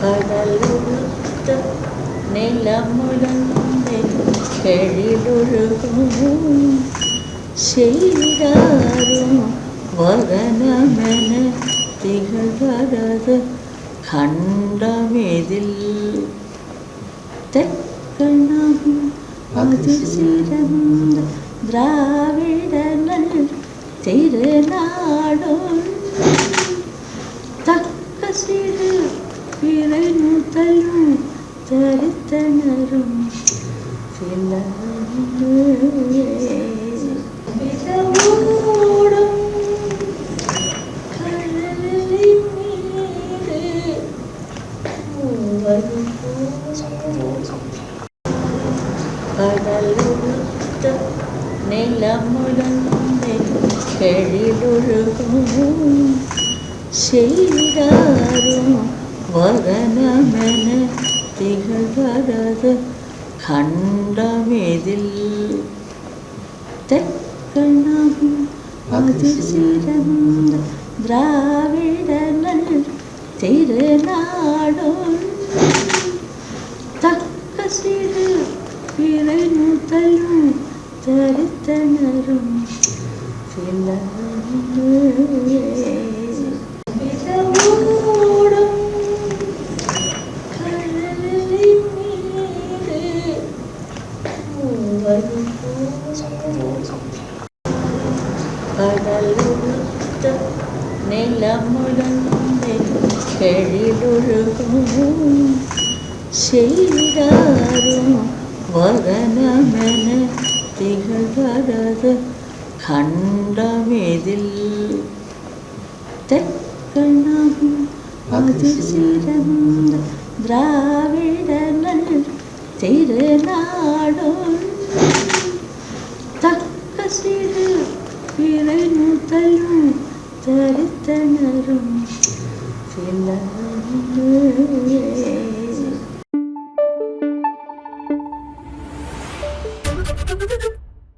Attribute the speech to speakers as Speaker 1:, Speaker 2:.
Speaker 1: കടലുത്ത നിലമുടൊഴുകും ശീലാറും വദനമെന തികവരത് ഖണ്ഡമേതിൽ. തെക്കണം അതിശിരന്ത ദ്രാവിഡനൽ തിരുനാടൊരു ചിലരും ചിലരും കടലുടുത്ത നിലമുടന്ന് കെഴിലൊഴുകും ശൈലാരും വകനമെന நிலமுடன் கெழிலொழுகும் திகழ்வரது கண்டமிதில் தெக்கணம் அது சிறந்த திராவிடனல் திருநாடோ தக்க சிறு பிறை முதலும் தரித்தனரும் சில കടലുരുത്ത നിലമുഴന്റെ കെഴിലൊഴുകും ശൈലാറും വദനമന തികഴത് ഖണ്ഡമേതിൽ തെക്കണം അതിശിരന്ത ദ്രാവിഡനൽ തിരുനാടോ ചന്ദനരും Thank you.